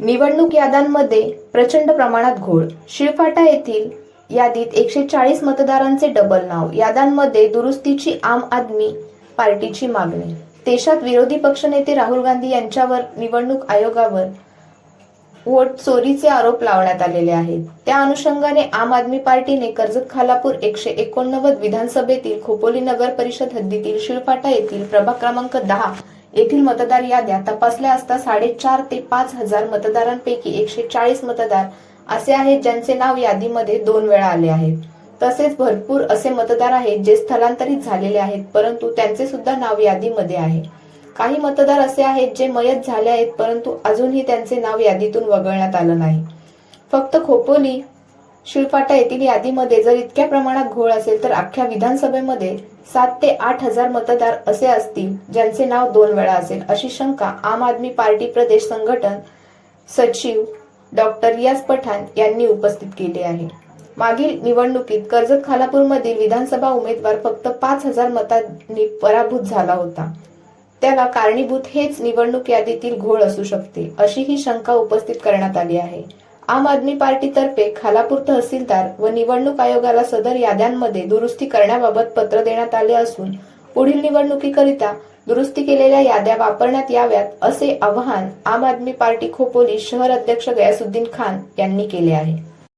निवडणूक याद्यांमध्ये प्रचंड प्रमाणात घोळ. शिळफाटा येथील यादीत एकशे चाळीस मतदारांचे डबल नाव. याद्यांमध्ये दुरुस्तीची आम आदमी पार्टीची मागणी. देशात विरोधी पक्षनेते राहुल गांधी यांच्यावर निवडणूक आयोगावर वोट चोरीचे आरोप लावण्यात आलेले आहेत. त्या अनुषंगाने आम आदमी पार्टीने कर्जत खालापूर एकशे एकोणनव्वद विधानसभेतील खोपोली नगर परिषद हद्दीतील शिळफाटा येथील प्रभाग क्रमांक दहा येथील मतदार याद्या तपासल्या असता साडेचार ते पाच हजार मतदारांपैकी एकशे चाळीस मतदार असे आहेत ज्यांचे नाव यादीमध्ये दोन वेळा आले आहेत. तसेच भरपूर असे मतदार आहेत जे स्थलांतरित झालेले आहेत परंतु त्यांचे सुद्धा नाव यादीमध्ये आहे. काही मतदार असे आहेत जे मयत झाले आहेत परंतु अजूनही त्यांचे नाव यादीतून वगळण्यात आलं नाही. फक्त खोपोली शिळफाटा येथील यादीमध्ये जर इतक्या प्रमाणात घोळ असेल तर अख्ख्या विधानसभेमध्ये सात ते आठ हजार मतदार असे असतील ज्यांचे नाव दोन वेळा असेल अशी शंका आम आदमी पार्टी प्रदेश संघटन सचिव डॉक्टर रियाज पठाण यांनी उपस्थित केली आहे. मागील निवडणुकीत कर्जत खालापूरमधील विधानसभा उमेदवार फक्त पाच हजार मतांनी पराभूत झाला होता. त्याला कारणीभूत हेच निवडणूक यादीतील घोळ असू शकते अशी ही शंका उपस्थित करण्यात आली आहे. आम आदमी पार्टीतर्फे खालापूर तहसीलदार व निवडणूक आयोगाला सदर याद्यांमध्ये दुरुस्ती करण्याबाबत पत्र देण्यात आले असून पुढील निवडणुकीकरिता दुरुस्ती केलेल्या याद्या वापरण्यात याव्यात असे आवाहन आम आदमी पार्टी खोपोली शहर अध्यक्ष गयासुद्दीन खान यांनी केले आहे.